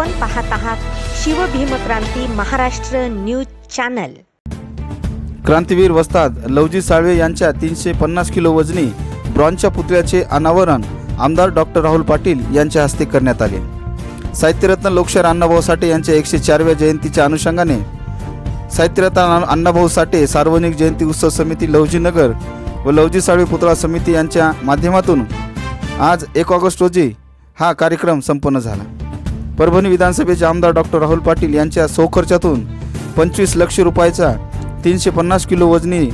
आपण पाहत आहात शिवभीमक्रांती महाराष्ट्र न्यूज चॅनल. क्रांतीवीर वस्ताद लवजी साळवे यांच्या तीनशे पन्नास किलो वजनी ब्रॉन्झच्या पुतळ्याचे अनावरण आमदार डॉक्टर राहुल पाटील यांच्या हस्ते करण्यात आले. साहित्यरत्न लोकशाहीर अण्णाभाऊ साठे यांच्या एकशे चारव्या जयंतीच्या अनुषंगाने साहित्यरत्न अण्णाभाऊ साठे सार्वजनिक जयंती उत्सव समिती लवजीनगर व लवजी साळवे पुतळा समिती यांच्या माध्यमातून आज एक ऑगस्ट रोजी हा कार्यक्रम संपन्न झाला. परभणी विधानसभेचे आमदार डॉक्टर राहुल पाटील यांच्या सौखर्चातून पंचवीस लक्ष रुपयाचा तीनशे पन्नास किलो वजनी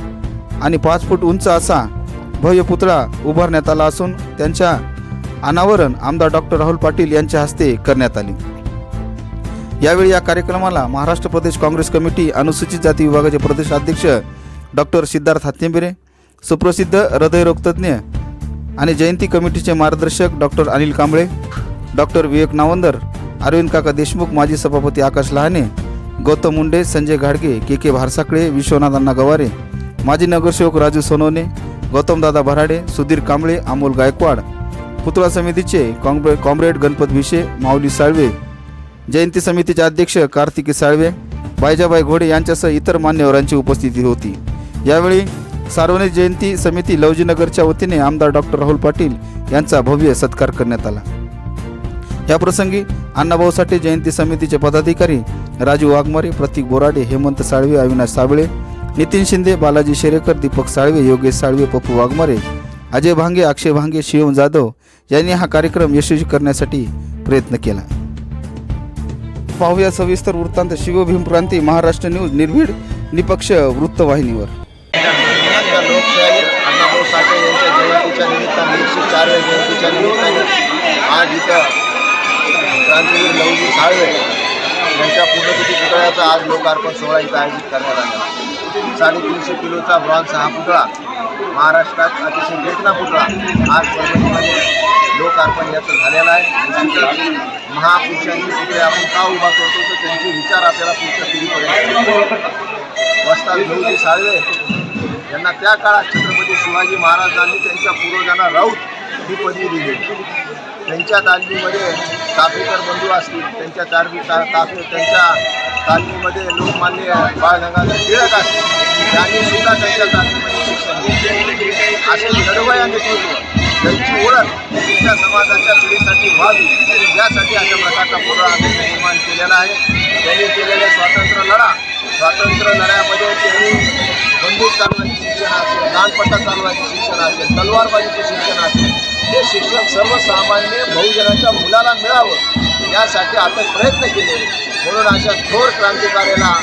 आणि पाच फूट उंच असा भव्य पुतळा उभारण्यात आला असून त्यांच्या अनावरण आमदार डॉक्टर राहुल पाटील यांच्या हस्ते करण्यात आले. यावेळी या कार्यक्रमाला महाराष्ट्र प्रदेश काँग्रेस कमिटी अनुसूचित जाती विभागाचे प्रदेश अध्यक्ष डॉक्टर सिद्धार्थ हत्तेंबिरे सुप्रसिद्ध हृदयरोगतज्ञ आणि जयंती कमिटीचे मार्गदर्शक डॉक्टर अनिल कांबळे डॉक्टर विवेक नावंदर अरविंद काका देशमुख माजी सभापती आकाश लहाने गौतम मुंडे संजय घाडगे के के भारसाकळे विश्वनाथ अण्णा गवारे माजी नगरसेवक राजू सोनवणे गौतमदादा भराडे सुधीर कांबळे अमोल गायकवाड पुतळा समितीचे कॉम्रे कॉम्रेड गणपत भिशे माऊली साळवे जयंती समितीचे अध्यक्ष कार्तिकी साळवे बायजाबाई घोडे यांच्यासह इतर मान्यवरांची उपस्थिती होती. यावेळी सार्वजनिक जयंती समिती लवजीनगरच्या वतीने आमदार डॉक्टर राहुल पाटील यांचा भव्य सत्कार करण्यात आला. या प्रसंगी अण्णाभाऊ साठे जयंती समितीचे पदाधिकारी राजू वाघमारे प्रतीक बोराडे हेमंत साळवे अविनाश साबळे नितीन शिंदे बालाजी शेरेकर दीपक साळवे योगेश साळवे पप्पू वाघमारे अजय भांगे अक्षय भांगे शिवम जाधव यांनी हा कार्यक्रम यशस्वी करण्यासाठी प्रयत्न केला. पाहूया सविस्तर वृत्तांत. शिवभीम क्रांती महाराष्ट्र न्यूज निर्भीड निपक्ष वृत्तवाहिनीवर. पुण्याच्या अण्णाभाऊ साठे यांच्या जयंतीच्या निमित्ताने एकशे चारव्या जयंतीच्या निमित्ताने आज इथं क्रांतीवीर लवजी साळवे यांच्या पुण्यतिथी पुतळ्याचा आज लोकार्पण सोहळा इथं आयोजित करण्यात आला. साडेतीनशे किलोचा ब्रॉन्झ हा पुतळा महाराष्ट्रात अतिशय देखणा पुतळा आज परभणीमध्ये लोकार्पण याचं झालेलं आहे. निश्चितच महापुरुषांनी पुतळे आपण का उभा करतो तर त्यांचे विचार आपल्याला पुढच्या पिढीपर्यंत वस्ताद लवजी साळवे यांना त्या काळात छत्रपती शिवाजी महाराजांनी त्यांच्या पूर्वजांना राऊत ही पदवी दिली. त्यांच्या तालमीमध्ये चाफेकर बंधू असतील त्यांच्या तारवी ता ताफे त्यांच्या तालमीमध्ये लोकमान्य बाळ गंगाधर टिळक असतील त्यांनी सुद्धा त्यांच्या तालमीमध्ये शिक्षण घेतले. असे लढवया नेतृत्व त्यांची ओळख त्यांच्या समाजाच्या पिढीसाठी व्हावी. यासाठी अशा प्रकारचा पुरा निर्माण केलेला आहे. त्यांनी केलेले स्वातंत्र्य लढा. स्वातंत्र्य लढ्यामध्ये त्यांनी बंदूक चालवायचे शिक्षण असेल दानपट्टा चालवायचे शिक्षण असेल तलवारबाजीचे शिक्षण असेल शिक्षण सर्वसामान्य बहुजनाच्या मुलाला मिळावं यासाठी आपण प्रयत्न केले. म्हणून अशा थोर क्रांतिकार्याला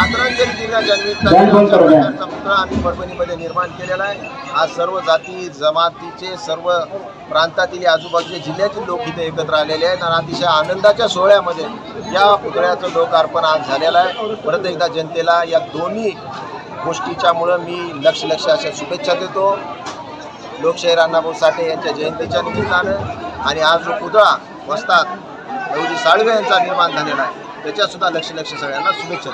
आदरांजली दिनाच्या बँड. निमित्ताने पुतळा आम्ही परभणीमध्ये निर्माण केलेला आहे. आज सर्व जाती जमातीचे सर्व प्रांतातील आजूबाजूच्या जिल्ह्यातील लोक इथे एकत्र आलेले आहेत. आणि अतिशय आनंदाच्या सोहळ्यामध्ये या पुतळ्याचं लोकार्पण आज झालेलं आहे. परत एकदा जनतेला या दोन्ही गोष्टीच्यामुळं मी लक्ष लक्ष अशा शुभेच्छा देतो. लोकशाहीर अण्णाभाऊ साठे यांच्या जयंतीच्या निमित्तानं आणि आज जो पुतळा वस्तात लवजी साळवे यांचा निर्माण झालेला आहे त्याच्यासुद्धा लक्ष लक्ष सगळ्यांना शुभेच्छा